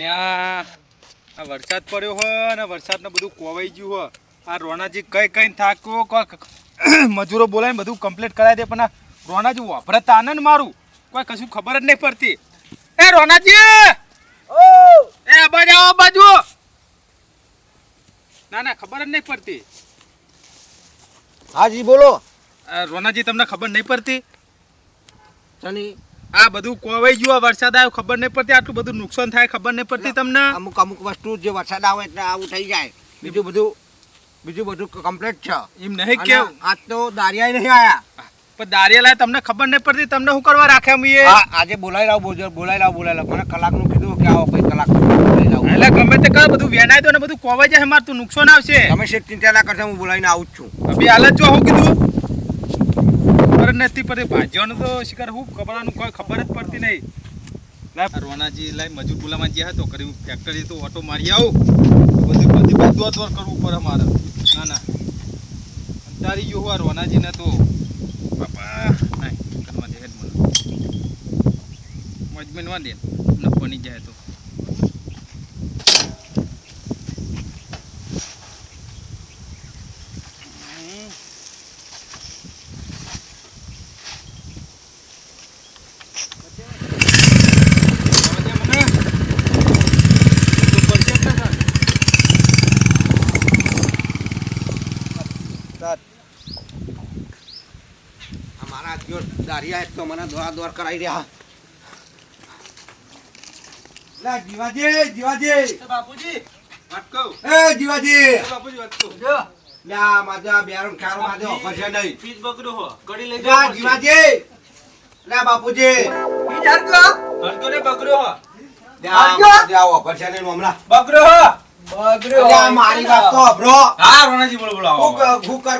અને આ વરસાદ પડ્યો હોય ને વરસાદને બધું કોવાઈ ગયું હોય આ રોણાજી કઈ કઈ થાક્યો કોઈ મજૂરો બોલાવીને બધું કમ્પ્લીટ કરાવી દે પણ આ રોણાજી વાપરે આનંદ મારું. કોઈ કશું ખબર જ નહીં પડતી. એ રોણાજી! એ બાજુ આવો બાજુ! ના ના ખબર જ નહીં પડતી. હાજી બોલો. આ રોનાજી તમને ખબર નહીં પડતી? ચની આ બધું કોવાઈ ગયું વરસાદ આવ્યો ખબર નહીં પડતી આટલું બધું નુકસાન થાય ખબર નહીં પડતી તમને? અમુક અમુક વસ્તુ જે વરસાદ આવે એટલે આવું થઈ જાય. બીજું બધું બીજું બધું કમ્પ્લીટ છે. એમ નહીં કેવું? આજ તો દારિયા નહીં આયા. પણ દારિયાલા તમને ખબર નહીં પડતી તમને શું કરવા રાખે એમ આજે બોલાવી લાવ બોજો બોલાઈ લાવ બોલાવી લાવ. મને કલાકનું કીધું કે આવો કઈ કલાક એટલે ગમે તે કર બધું વેનાય તો ને બધું કોવાઈ જાય મારે તું નુકસાન આવશે. તમે શેઠ ચિંતા ના કરશો હું બોલાવીને આવું જ છું. અભી હાલત જો હું કીધું? ખબર જ નથી પડતી ભાજ્યોનું તો શિકાર, હું ખબરનું કોઈ ખબર જ પડતી નહીં. લાય રોનાજી લાય મજૂર બોલામાં જ્યાં તો કરી ફેક્ટરી તો ઓટો મારી આવું. બધી બધી બધું કરવું પડે મારે. ના ના. અંતારી ગયો હું આ રોનાજીને તો. બાપા નહીં કરવા દે મને. મજમેન વાંધે. નફો બની જાય તો આ મારા દારિયા એક તો મને દોરા દોર કરાવી રહ્યા. લા જીવાજી જીવાજી. બાપુજી વાત કહું? એ જીવાજી. બાપુજી વાત કહું? લા માજા બેરમ ખ્યાલ માજે ઓફર છે નહીં. ફીસ બગડ્યો હો. કડી લઈ લા જીવાજી. લા બાપુજી. હરતો ને બગડ્યો હો. લા માજા ઓફર છે નહીં હમણાં. બગડ્યો હો. લા મારી વાત તો અભરો હા રોનાજી બોલો બોલો હું ક- હું કર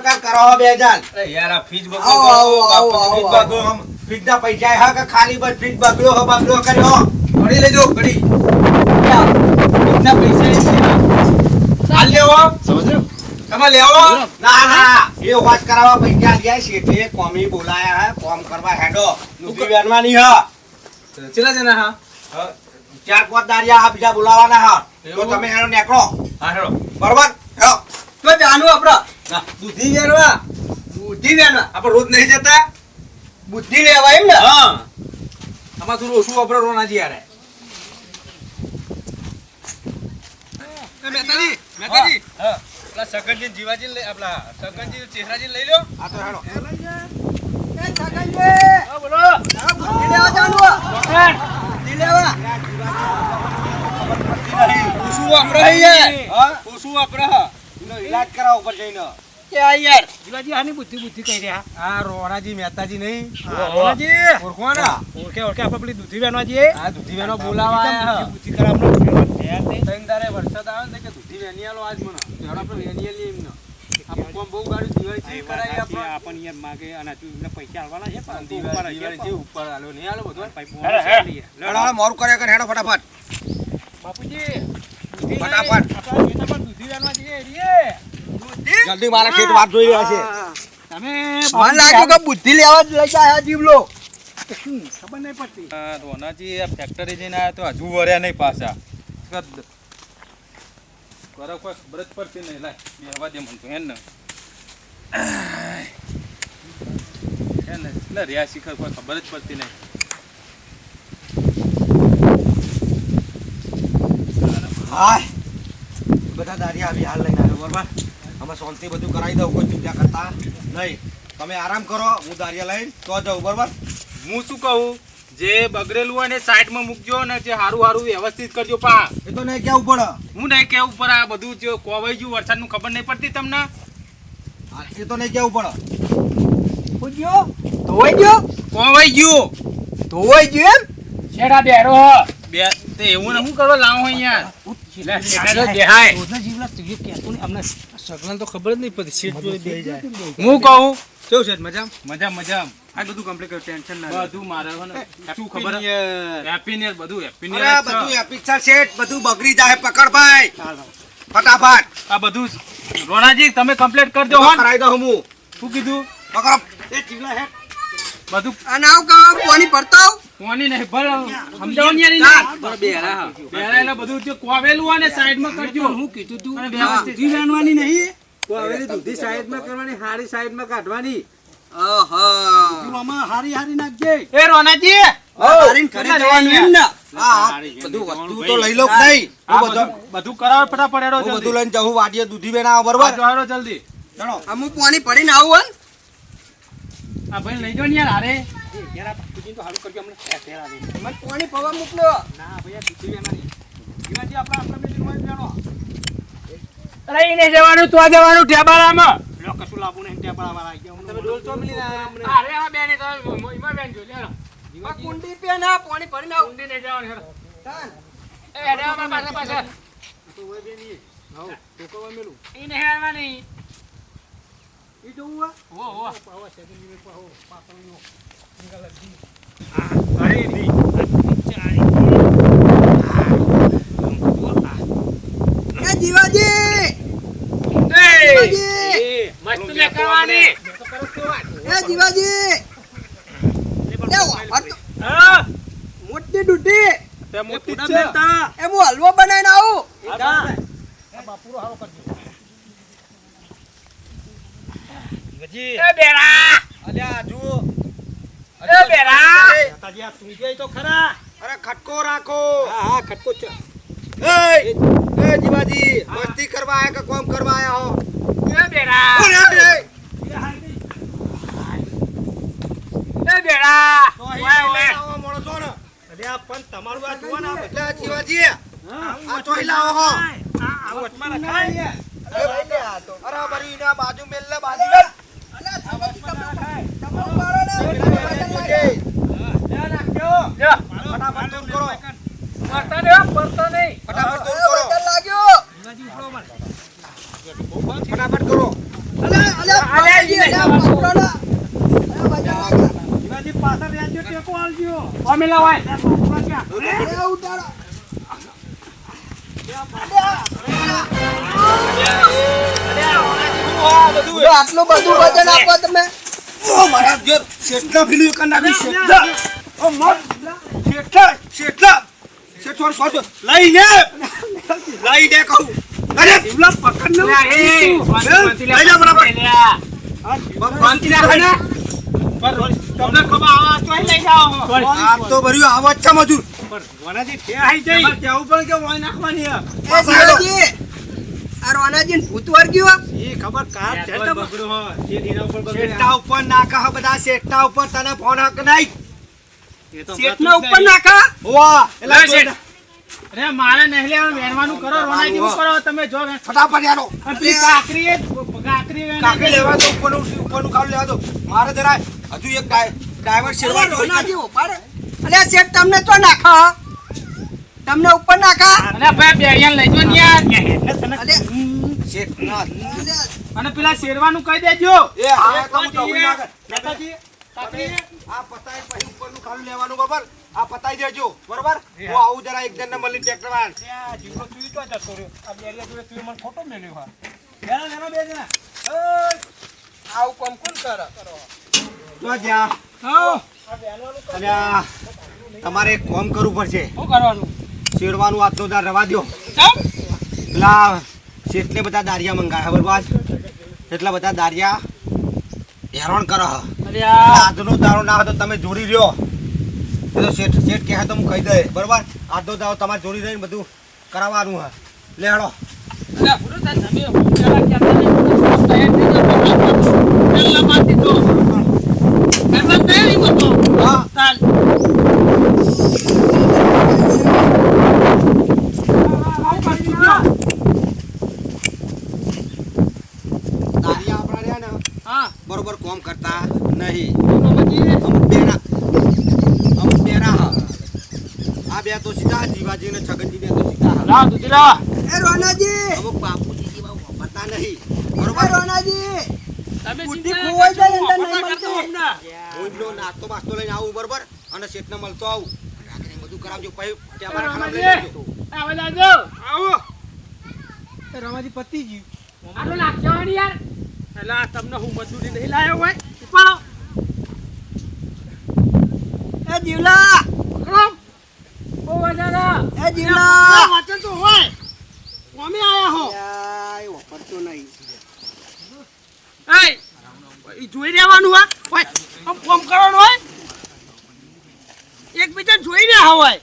બે અરે યાર આ ફીસ આવો આવો આવો આવો આવો. આમ ફીટના પૈસા હા કે ખાલી બસ ફીટ બગડ્યો હો બગડ્યો કર્યો. ઘડી લેજો ઘડી. કેટલા પૈસા હાલ લેવો. તમે લેવો. ના ના એ વાત કરાવવા પૈસા ગયા શેઠે કોમી બોલાયા હે કોમ કરવા હેડો. નુકી વેનવાની હ. ચલા જના હા. ચાર પાંચ દારિયા આ બીજા બોલાવાના હા. તો તમે હેડો નીકળો. હા હેડો. બરોબર? હેડો. તો જાનું આપડા. બુદ્ધિ વેરવા. બુદ્ધિ વેરવા. આપણે રોજ નહીં જતા. બુદ્ધિ લેવા એમ ને? હા. આમાં થોડું ઓછું વાપરો રોનાજી યાર મહેતાજી મહેતાજી. પેલા સગનજી જીવાજી લઈ આપલા સગનજી ચહેરાજી લઈ લો આ તો હેડો. હા બોલો. ઓછું કરાવો ઉપર જઈને યાર શિવાજી આની બુદ્ધિ બુદ્ધિ કહી રહ્યા આ રોણાજી મહેતાજી નહીં રોણાજી. ઓળખવાના ઓળખે ઓળખે આપણે પેલી દૂધી વેનવાજી આ દૂધીવેનો બોલાવા બુદ્ધિ કરાવવાનો વરસાદ આવે ને કે દૂધી વેની આલો આજ મને આપણે વેની આલીએ એમને મોરું કર્યા કર હેડો ફટાફટ. ફટાફટ. જલ્દી મારા શેઠ વાત જોઈ રહ્યા છે. તમે મને લાગ્યું કે બુદ્ધિ લેવા જ લઈ જાય જીવલો શું, ખબર નહીં પડતી. રોનાજી ફેક્ટરી જઈને આવ્યા તો હજુ વર્યા નહીં પાછા. કરો કોઈ ખબર જ પડતી નહીં. લાય હવા દે મને તો હેન. ને હેન ને એટલે રહ્યા શિખર કોઈ ખબર જ પડતી નહીં. બધા દારિયા આવી હાલ લઈને આવ્યો બરોબર? અમે શાંતિ બધું કરાવી દઉં કોઈ ચિંતા કરતા નહીં. તમે આરામ કરો હું દારિયા લઈને તો જાઉં બરોબર? હું શું કહું? જે બગડેલું હોય ને સાઈડમાં મૂકજો ને જે હારું હારું વ્યવસ્થિત કરજો પા એ તો નહીં કેવું પડે હું નહીં કેવું પડે આ બધું જે કોવાઈ ગયું વરસાદનું ખબર નહીં પડતી તમને એ તો નહીં કેવું પડે પૂછ્યો ધોવાઈ ગયો કોવાઈ ગયું ધોવાઈ ગયો એમ છેડા બેરો બે તે એવું ને હું કરો લાવો અહીંયા હું કહું કેવું છે? મજા મજા મજા આ બધું કમ્પ્લીટ ટેન્શન બધું મારે શું ખબર? હેપી ન્યુ બધું હેપી ન્યુ અરે બધું બધું બગડી જાય પકડ ભાઈ. ફટાફટ. આ બધું રોનાજી તમે કમ્પ્લીટ કરજો હો કરાઈ દઉં હું. શું કીધું? પકડ. એ ચીલા હે. બધું અને નાવ કા પાણી ભરતો કોની નહીં ભર સમજાવવાની યાર ના બેરા એટલે બધું જે કોવેલું હોય સાઈડ સાઈડમાં કરજો. હું કીધું તું. વ્યવસ્થિત. વેણવાની નહીં. કોવેલી દૂધી સાઈડમાં કરવાની હારી સાઈડમાં કાઢવાની. તું હારી હારી નાખજે. એ રોનાજી! ને? તો પાણી પડીને આવું હન. ભાઈ લઈ જાઓ ને યાર હારે મને જવાનું પવા મોકલો અરે ઈ નહીં જવાનું તો જવાનું ઢેબારામાં તમે ડોલ તો મિલી ના અરે આ બેને તો ઈમાં બેન જો લેરો આ કુંડી પે ના પાણી પડીને આવું. ઊંડી નહીં જવાનું હેડો. તાન. એ હેડો અમારા પાસે પાસે તો હોય બે નહીં. હઉ, તો કવા મેલું. ઈ નહીં ઈ જોવું હોય? હો હો એ જીવાજી! જીવાજી! મસ્ત લે કરવાની એ જીવાજી! લે વાપર તો. હા! મોટી ડૂટી! તે મોટી છે. એ હું હલવો બનાવીને આવું. એ બેરા! અલ્યા જુઓ. એ બેરા! તાજી આ તું જાય તો ખરા. અરે ખટકો રાખો. હા હા ખટકો છે. એ એ જીવાજી મસ્તી કરવા આયા કે કોમ કરવા આયા હો? એ અરે, એ બેરા ઓય, ઓય. આવો માણસો ને. અલ્યા પણ તમારું આ જુઓ ને એટલે જીવાજી આ ચોઈ લાવો હો. આ વચમાં રખાય. અરે બરી ના બાજુ મેલ ને બાજુ અલ્યા જીવાજી તમારું મારો ને જીવાજી, ફટાફટ દૂર કરો. પડતા નહીં, પડતા નહીં. ફટાફટ દૂર કરો. લાગ્યો. જીવાજી, અલ્યા બાપરો ના. અલ્યા બટન લાગ્યા. શિવાજી પાછળ રહેજો, ટેકો આલજો. અમે લાવાય. એ ઉતારો. કરો આટલું બધું વજન આપો તમે. મારા જે શેઠના પેલું એક નાખી શેઠના. ઓ મત. શેઠના, શેઠના. શેઠ. છોડ, છોડ, છોડ. લઈને લઈને કહું. અરે! જીવલા પકડ ને એ, શાંતિ, શાંતિ લે, લઈ જા બરાબર. શાંતિ રાખો ને. તમને ખબર આવે તો લઈ જાઓ. આ તો ભર્યું આવાજ છે મજૂર. વનાજી કે વાય નાખવાની એ આ રોનાજી ભૂત વર્ગ્યું ખબર કાર. ઉપર બગડ્યું. શેઠના ઉપર નાખા હે બધા શેઠના ઉપર તને ફોન હક નહીં. એ તો શેઠના ઉપર નાખા. વાહ. અરે મારે નહીં લેવાનું વેણવાનું કરો રોનાજી શું કરો તમે જો ફટાફટ યારો અને કાકરી એ- કાકરી વેણે કાકરી લેવા દો ઉપરનું ઉપરનું કાઢ લેવા દો. મારે જરા હજુ એક ડ્રાઈવર શેરવા જોઈએ રોનાજી ઉપાડે અલે શેઠ તમને તો નાખા. તમને ઉપર નાખા. અને ભાઈ બેરિયાને લઈ જો ને યાર. અલે શેઠના ના. અને પેલા શેરવાનું કહી દેજો. એ હા તો હું તો કાકરી. આ પતાય પછી ઉપરનું ખાલી લેવાનું બરાબર આ પતાઈ દેજો બરાબર હું આવું જરા એક જણને મળી ટ્રેક્ટર વાળાને. આ જીવડો તું તો જતો રહ્યો. આ બેરિયા જોડે તું મને ખોટો મેલ્યો હા. બેના, બેના, બે જણા. આવું કોમ કોણ કરે તો જ્યાં અલ્યા, તમારે એક કોમ કરવું પડશે શું કરવાનું શેરવાનું આટલો દાર રવા દો? પેલા શેઠને બધા દારિયા મંગાયા બરબાદ એટલા બધા દારિયા હેરાન કરો હ. અરે આ આજનો દારો ના હતો તો તમે જોડી રહ્યો એ તો શેઠ શેઠ કહે તો હું કહી દે બરાબર? આજનો દાવ તમારે જોડી રહીને બધું કરાવવાનું હે. લે હેડો બરોબર કોમ કરતા નહીં. રોનાજી, અમુક બેરા અમુક બેરા હા આ બે તો સીધા જીવાજી ને છગનજી બે તો સીધા હા. લાવ એ રોનાજી અમુક બાપુજી જેવા વાપરતા નહીં બરોબર રોનાજી તમે બુદ્ધિ ખોવાઈ જાય અંદર નહીં મળતી. અમને. હું જ નાસ્તો બાસ્તો લઈને આવું બરોબર અને શેઠને મળતો આવું રાખીને બધું કરાવજો પછી ત્યાં મારા ખાનામાં લઈ જજો. આવો લાજો. આવો. એ રોનાજી પતી ગયું આટલું નાખજો યાર. એલા, તમને હું મજૂરી નહીં લાયો હોય ઉપાડો એ જીવલા એ જીવલા વાંચન તો હોય. અમે આયા હો. યાર, એ નહીં. એય, જોઈ રહેવાનું હા. ઓય, આમ ફોન કરવાનું હોય? એકબીજા જોઈ રહ્યા હોય.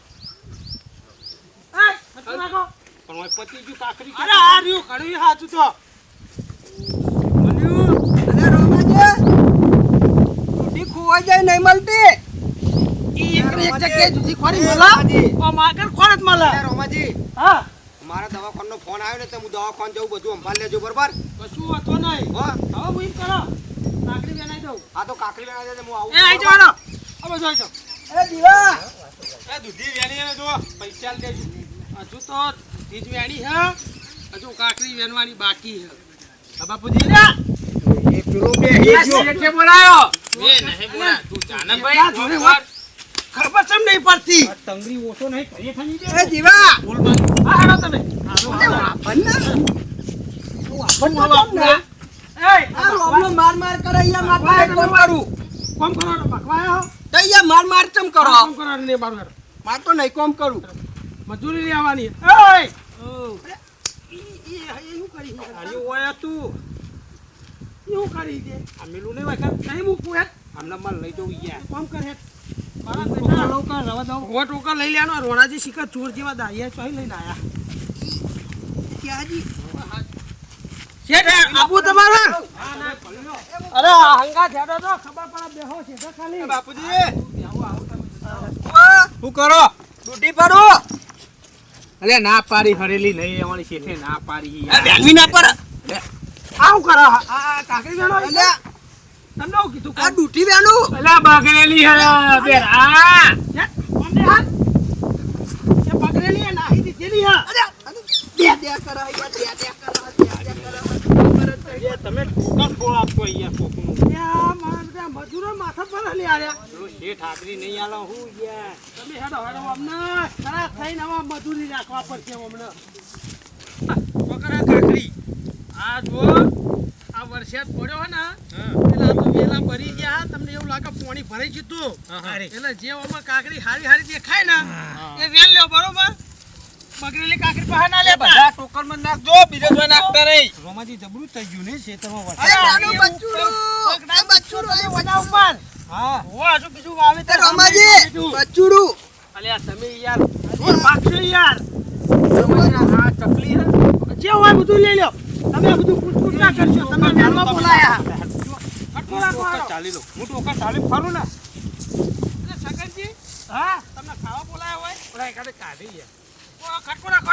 એય, હટકો રાખો. પણ પતિ ગયું કાકરી અરે આ રહ્યું ઘણું સાચું તો. અરે રોમાજી ખોવાઈ જાય નહીં મળતી. ઈ એક ને એક રોમાજી. જગ્યાએ જુદી ખોરી મળે. રોમાજી. આમ ખોર જ મળે. રોમાજી. હા. મારા દવાખાનો ફોન આવ્યો ને તો હું દવાખાન જવું બધું સંભાળ લેજો બરોબર? કશું વાંધો નહીં. હો. હવે હું એમ કરો. લાકડી બેનાઈ દઉં. આ તો કાકરી બેના છે હું આવું એ આઈ જવાનો હવે જોઈ જાઓ. અરે દીવા. એ દૂધી વેણી જો પૈસા હજુ તો દૂધી જ વેણી હે હજુ કાકરી વેનવાની બાકી હે બાપુજી. એ પેલો બે શેઠે બોલાયો. બે નહીં બોલા તું જાને ભાઈ. ખબર ચમ નહીં પડતી? તંગરી ઓછો નહીં કરીએ ખાની દે એ દીવા બોલમાં આ હાડો તમે. અરે વાપરને. આપણ ના કેમ ના. એ આ રોમનો માર માર કરે અહીંયા માર માર કોમ કરું. કોમ કરો ને તો અહીંયા માર માર ચમ કરો? કોમ કરો ને મારું હેડો. માર તો નહીં કોમ કરું. મજૂરી લેવાની એય ઓ એ. એવું કરી? છે. આયો તું. એવું કરી દે? આ મેલું નહીં વાય નહીં મૂકવું હેડ હમણાં માલ લઈ જવું યાર કોમ કર હેડ ટોકા લઈ લેવાનો. રોણાજી શિખર ચોર જેવા દાયા ચોઈ લઈને આયા. ક્યાંજી? શેઠ આબુ તમારા? અરે હંગા છેડો તો. ખબર પડે બેહો છે ખાલી. બાપુજી. શું કરો? દૂધી પડો અરે ના પાડી હરેલી નહીં અમારી શેઠે ના પાડી. ના પર આવું કરો? આ કાકરી અલ્યા તમને હું કીધું આ દૂધી બેનું. અલા બગડેલી હે બેરા એ પકડેલી હે, નાહી દીધેલી હે. અલ્યા, દે દે કરા અહીંયા, દે દે કરા, દે દે કરા. ખબર જ નહીં. એ તમે ફોળ આપતો યાર કોકનું મારા મજૂરો માથા પર હલી આર્યા શેઠ હાજરી નહીં આલો હું યાર તમે હેડો હેડો અમને ખરા થઈને આવા મજૂરી રાખવા પડશે અમને. બકરા કાકડી આ જો વરસાદ પડ્યો હે ને એટલે આ તો વેલા ભરી ગયા તમને એવું લાગે પાણી ભરાઈ ગયું હા. એટલે જે ઓમાં કાકડી હારી હારી દેખાય ને એ વેલ લ્યો બરોબર? બગડેલી કાકડી બહાર ના લેતા. બધા ટોકરમાં નાખજો બીજા કોઈ નાખતા નહીં. રોમાજી જબરું થઈ ગયું ને ખેતરમાં અરે વરસાદ નાનું બચ્ચુડું, બચ્ચુડું, એ ઉપર. હા. ઓ આજુ બીજું વાવેતર એ રમાજી, બચ્ચુડું. અલ્યા તમે યાર શું યાર? હા ચકલી હે. જે હોય બધું લઈ લો તમે બધું કુટકુટ ના કરશો. તમે જાણવા બોલાયા. ચાલી લો હું ટોકર ચાલી ફરું ને. એટલે સગનજી હા? તમને ખાવા બોલાયા હોય? ઓલા એકાદે કાઢી ગયા. ખટકો રાખો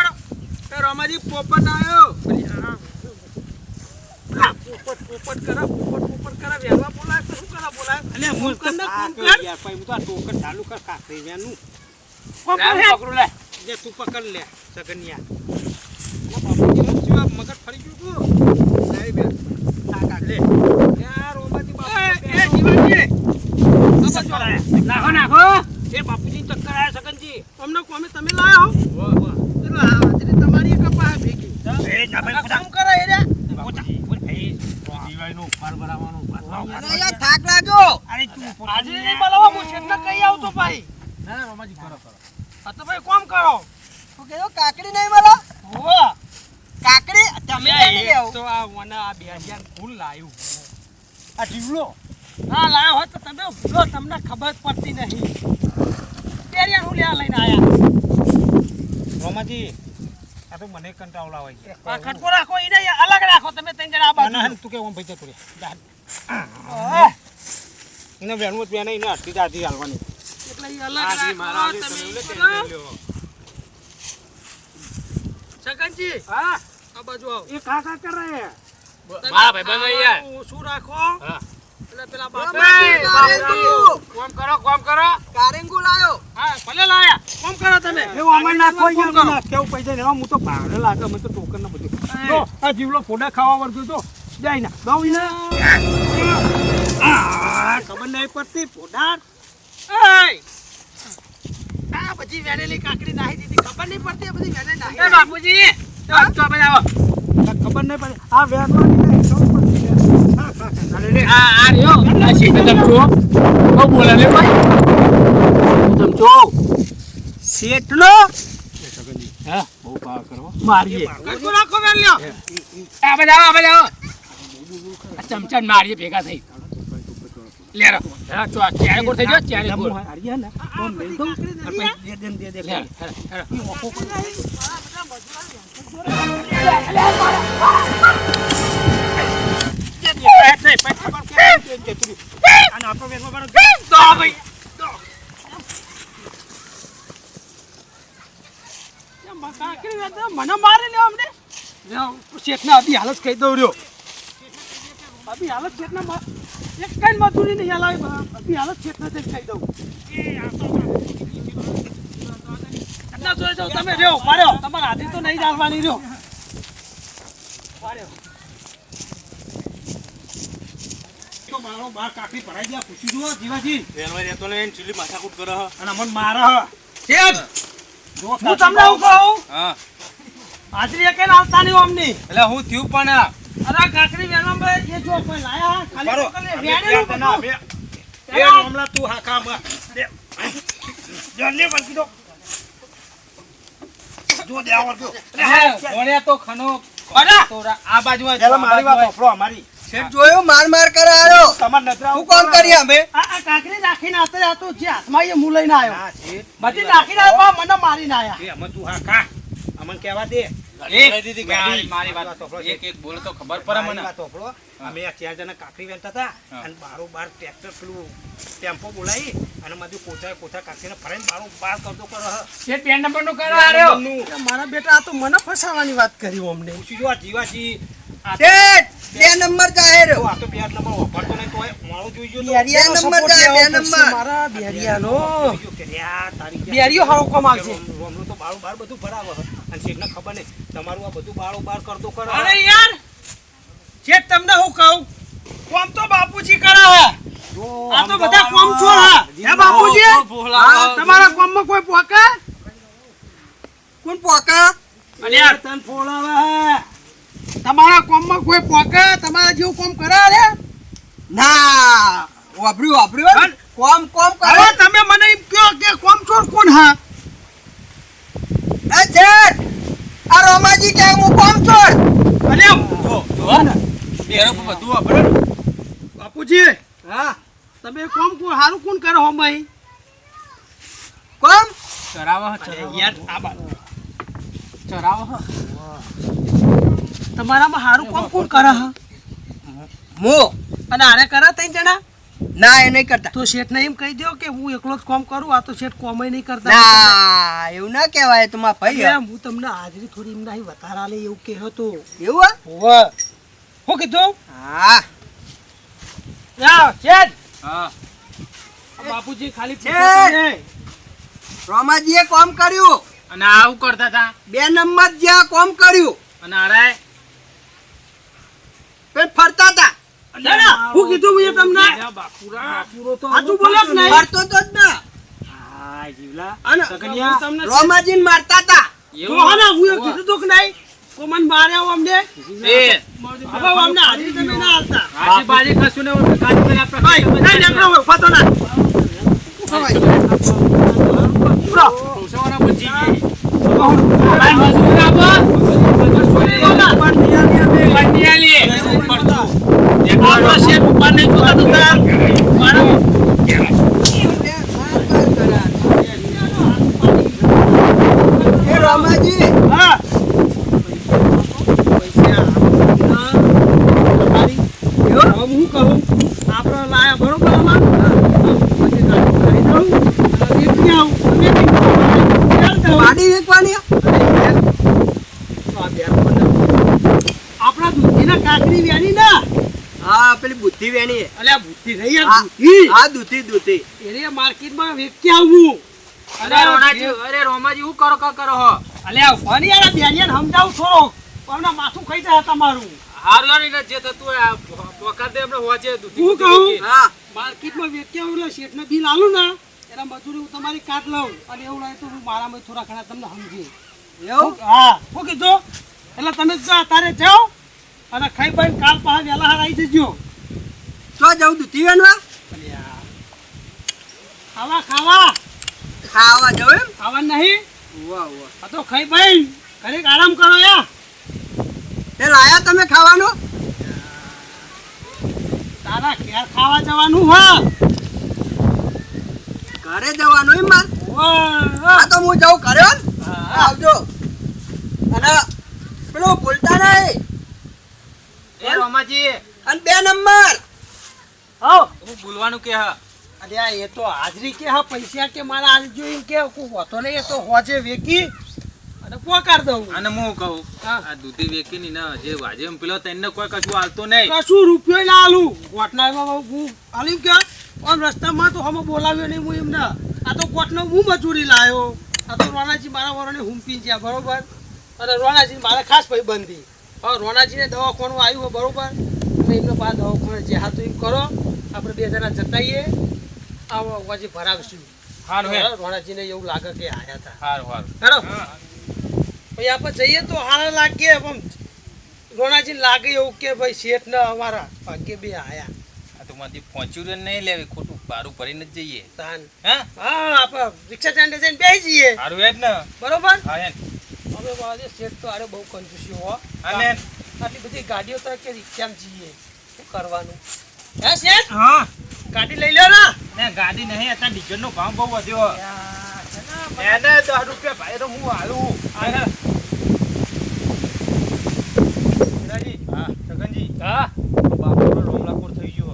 તે એ રમાજી પોપટ આવ્યો. પોપટ પોપટ કરા પોપટ પોપટ કરા. વહેલા બોલાય તો શું કરા બોલાય? અલે હું તો ને આ કુંકર. યાર પછી હું તો આ ટોકર ચાલુ કર કાકરી વેનું પકડ લે, કરે? જે તું પકડ લે સગનિયા. નું મગજ ફરી ગયું તું? લે બે લે. યાર રોમાજી બાપુ એ, એ, જીવનજી. આ બાજુ આયા. નાખો નાખો. એ બાપુજી ચક્કર આયા સગનજી. અમને કોમે તમે લાયા હો. વાહ વાહ. એટલે તમારી કપા ભેગી. એ ના આ કામ કરે એ અહીંયા થાક લાગ્યો. અરે તું હાજરી નહીં બોલાવો હું શેઠને કહી આવતો ભાઈ. ના રોમાજી કરો કરો. આ તો ભાઈ કોમ કરો. શું કીધું? કાકડી નહીં મળો. હોવે. કાકડી તમે તો આ મને આ બે હજાર ફૂલ લાવ્યું આ ઢીવલો હા લાવ્યો હોત તો તમે ભૂલો તમને ખબર પડતી નહીં. ત્યારે હું લેવા લઈને આવ્યા રોમાજી આ તો મને કંટાળો લાવે છે. આ ખટકો રાખો એને અલગ રાખો તમે ત્રણ જણા આ બાજુ. તું કે ઓમ ભાઈ જતો રે એને વેણવું એને અડધી દાદી હાલવાની. એટલે અલગ રાખો તમે હા? આ બાજુ આવો. એ કાકા કરે. મારા ભાઈબંધો યાર. ખાવાનું રાખો? એટલે પેલા બાપા કોમ કરો કોમ કરો. કારેંગુ લાયો. હા ભલે લાયા. કોમ કરો તમે. એવું અમારે નાખો કોમ કરો. કેવું પૈસા લેવા હું તો ભાડે લાગે મને તો ટોકન ના બધું જો આ જીવલો ફોડા ખાવા વર્ગ્યો તો. જાય ના. દઉં ને. ખબર નહીં પડતી ફોડા. એય! આ બધી વેણેલી કાકડી નાહી દીધી. ખબર નહીં પડતી આ બધી વેણે નાહી બાપુજી! ખબર નહીં પડે આ ચમચા મારીએ ભેગા થઈ લે રો. હા, આ ચારે ગોળ થઈ ગયો ચારે ગોળ હારીએ ને દઉં દે દે દે દે લે, મને મારી લ્યો અમને. શેઠને અભી હાલત કહી દઉં રહ્યો અભી હાલત શેઠને એક કઈ મજૂરી નહીં હલાવી અભી હાલત શેઠને કહી દઉં ના જોઈ જાવ તમે રહ્યો માર્યો તમારા હાથી તો નહીં ચાલવાની રહ્યો. માર્યો તો મારો બાર કાકરી ભરાઈ ગયા પૂછી જુઓ જીવાજી. અને મને મારા હું. તમને એવું કહું? હા. હાજરી એકે આવતા નહીં અમની. એટલે હું થયું પણ અરે કાકડી વેણવા માં એ જો કોઈ લાયા ખાલી ના, બધું. મામલા તું હા કામ જલ્દી વળગી દો. જો દે આવો જો. અરે, ભોળિયા તો ખનો અરે! આ બાજુ પેલા મારી વાત. સાંભળો, અમારી. જોયો માર માર કરે આયો તમાર નતરા હું કોણ કરી અમે આ આ કાકડી નાખીને આતે આ તો જે હાથમાં એ હું લઈને છે. બધી નાખીને આવ્યો મને મારીને આયા એ અમે તું હા કા. અમને કહેવા દે. એક ગાડી. મારી વાત સાંભળો, એક એક બોલો તો ખબર પડે મને. વાત સાંભળો. અમે આ જણા કાકરી વેચતા હતા અને બારો બાર ટ્રેક્ટર પેલું ટેમ્પો બોલાવી અને મારી કોથા કોથા કાકીને ફરાઈને બારો બાર કરતો કરો નું નું. મારા બેટા આ તો મને ફસાવાની વાત કરી અમને. પૂછી જો આ જીવાજી. બે નંબર જાહેર. આ તો બે નંબર બેરિયાનો નંબર જાય, બે નંબર. મારા બેરિયાનો જોઈ ગયો કે રે આ તારી ક્યાં- બેરિયો હારો કોમ આવશે રોમનું તો બાળો બાર બધું ભરાવે અને શેઠને ખબર નહીં. તમારું આ બધું બાળો બાર કરતો કરે અરે યાર શેઠ તમને હું કહું કોમ તો બાપુજી કરે આ તો બધા કોમ ચોર હા. હે બાપુજી? તમારા કોમમાં કોઈ પોકે? કોણ પોકા? અલ્યા તન ફોલાવે તમારા કોમમાં કોઈ પોકા? તમારા જેવું કોમ કરે રે ના વાપર્યું વાપર્યું કોમ કોમ હવે તમે મને એમ કે કોમ ચોર કોણ હા? એ શેઠ આ રોમાજી કે હું કોમ છોડ અલ્યા જો જો. ને. બેરો બધું વાપરે. બાપુજી હા. તમે કોમ કોણ હારું કોણ કરે હો મઈ કોમ? ચરાવો યાર આ બાત ચરાવો હ. તમારામાં હારું કોમ કોણ કરે હા? મો અને આને કરા ત્રણ જણા? ના એ નહીં કરતા. તો શેઠને એમ કહી દો કે હું એકલો જ કોમ કરું આ તો શેઠ કોમ નહીં કરતા. ના એવું ના કહેવાય તમારા ભાઈ હું તમને હાજરી થોડી એમના વધારા લે એવું કે હતો એવું હે? હું કીધું? હા. શેઠ! હા. બાપુજી ખાલી શેઠ! રોમાજીએ કોમ કર્યું. અને આવું કરતા હતા? બે નંબર જ્યાં કોમ કર્યું. અને આરાય? પછી ફરતા ના, ના, હું કીધું મેં તમને સાચું બોલે જ નહીં? મારતો તો જ ના હા, જીવલા. અને સગનિયા, તમને રોમાજીન મારતા હતા જો હા હું એ કીધું તો કે નહીં? કોમન મારે આવો અમને એ હવે અમને હાજરી તમે ના હાલતા બાજી બાજી કશું ને કાઢી કરી આપણે ભાઈ, નહીં, ના ઊભા તો ના. ઉભરો. ભૂસાવાળા બચી ગઈ. મજૂર આપો. પણ નિયમ નિયમ બે. બંને આલી. આપણો શેઠ ઉપર નહીં જોતા તો તાર. મારો એ રોમાજી હા. પૈસા તમારી. હવે હું કહું આપણે લાયા બરોબર આમાં? પછી ગાડી કરી દઉં. અને વેચી આવું. અને વેચી આવું. ચાલ દઉં. પાડી વેચવાની તો આ બે આપણને- આપણા દૂધીના કાકડી વેણી ના હા પેલી બુદ્ધિ વેણી અલ્યા બુદ્ધિ નહીં આ. બુદ્ધિ. હા દૂધી દૂધી. એને માર્કેટમાં વેચી આવું. અરે રોનાજી, અરે રોમાજી હું કરો કા કરો હો. અલ્યા ફરી આ બેરિયન સમજાવ થોડો. પણ માથું ખાઈ જાય તમારું. હારું યાર એને જે થતું હોય આ દે એમને હોજે દૂધી હું કહું? હા. માર્કેટમાં વેચી આવું એટલે શેઠને બિલ આલું ના. એના મજૂરી હું તમારી કાટ લઉં. અને એવું લાગે તો હું મારામાં થોડા ઘણા તમને સમજી. એવું? હા શું કીધું? એટલે તમે જો તારે જાઓ. અને ખાઈ પાઈ કાલ પાસે વહેલા હાર આવી જજો. તો જવું દૂધી ખાવા ખાવા. ખાવા જવું એમ? ખાવા નહીં? વાહ વાહ. આ તો ખાઈ ભાઈ. ઘડીક આરામ કરો યા. તે લાયા તમે ખાવાનો? તારા ઘેર ખાવા જવાનું હા. ઘરે જવાનું એમ માર આ તો હું જાઉં ઘરે હો હા. આવજો. અને પેલું ભૂલતા નહીં. રોમાજી. અને બે નંબર. આવ હું બોલવાનું કે હા. અરે આ એ તો હાજરી કે હા પૈસા કે મારા આલજો એમ કે કોઈ હોતો નહીં એ તો હોજે વેકી. અને પોકાર દઉં. અને હું કહું હા. આ દૂધી વેકીની ને જે વાજે એમ પેલો તેને કોઈ કશું હાલતું નહીં. કશું રૂપિયો ના આલું. ગોટનામાં હું આલ્યું કે આમ રસ્તામાં તો હમે બોલાવ્યો નહીં હું એમને. આ તો ગોટનો હું મજૂરી લાવ્યો આ તો રોનાજી મારા વરોને હુંપી ગયા બરોબર? અને રોનાજી મારા ખાસ ભાઈ બંધી હવે રોનાજીને દવાખાનું આવ્યું બરોબર? એમનો એમને દવાખાને જે હા તો એમ કરો. આપણે બે જણા જતાઈએ આવો પછી ભરાવશું. હારું હે. રોણાજીને એવું લાગે કે આયા હતા હારું હારું. હેડો પછી આપણે જઈએ તો હારા લાગે એમ. રોણાજી લાગે એવું કે ભાઈ શેઠ ને અમારા ભાગ્ય બે આયા. આ તો માંથી પહોંચ્યું નહીં લેવી ખોટું બારું ભરીને જ જઈએ. તાન. હા? હા આપણે રિક્ષા સ્ટેન્ડે જઈને બેસી જઈએ. હારું હે ને. બરોબર? હા હે હવે બાજુ શેઠ તો આરે બહુ કંજૂસી હો. હા ને આટલી બધી ગાડીઓ તો કે રિક્ષામાં જઈએ. શું કરવાનું? હે શેઠ? હા. ગાડી લઈ લો ને. ગાડી નહીં અત્યારે ડીઝલ નો ભાવ બહુ વધ્યો. એને દસ રૂપિયા ભાઈ તો હું હાલું. હે. હા. છગનજી, હા. બાપુનો રોમલાખોર થઈ ગયો.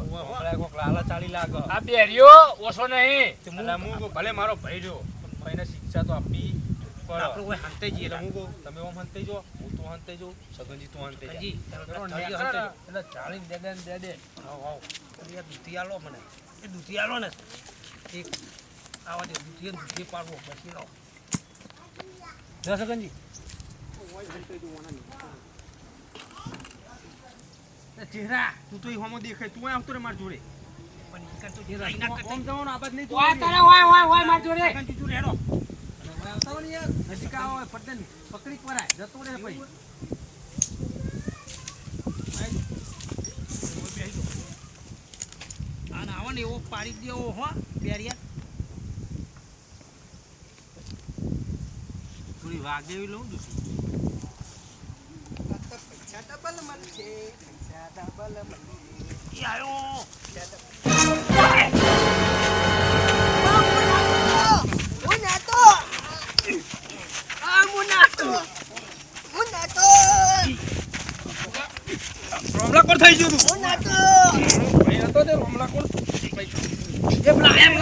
કોક લાલા ચાલી લાગે. આ બેરિયો ઓછો નહીં. હું- ભલે મારો ભાઈ રહ્યો, પણ ભાઈને શિક્ષા તો આપી પડે. આપણે કોઈ હાંતે જઈએ હું કહું, તમે ઓમ હંતે જાઓ, હું તો હંતાઈ જાઉં, છગનજી તું હંતાઈ જા. હજી નેકળો હાંતે જાઓ. એટલે ચાલી દે દે દે દે. આવો, આવો. આ દૂધી આલો મને એ દૂધી આલો ને એક આવા દે દૂધી દૂધી પાડવો પછી લો જા સગનજી ચહેરા, તું તો ઈ હોમો દેખાય, તું આવતો રે માર જોડે. પણ તો જે જવાનો નહીં જોવાની. તારે વાય વાય વાય માર જોડે તું રેડો. નજીક આવો, પટન પકડી પરાય, જતો રહે ભાઈ અને આવો ને એવો પાડી દેવો હો બેરિયા થોડી વાગે લઉં. પૈસા ડબલ મળશે પૈસા ડબલ મળશે ઈ રોમલાખોર થઈ ગયું તું. હું નાતો ભાઈ હતો તે પેલા આયા.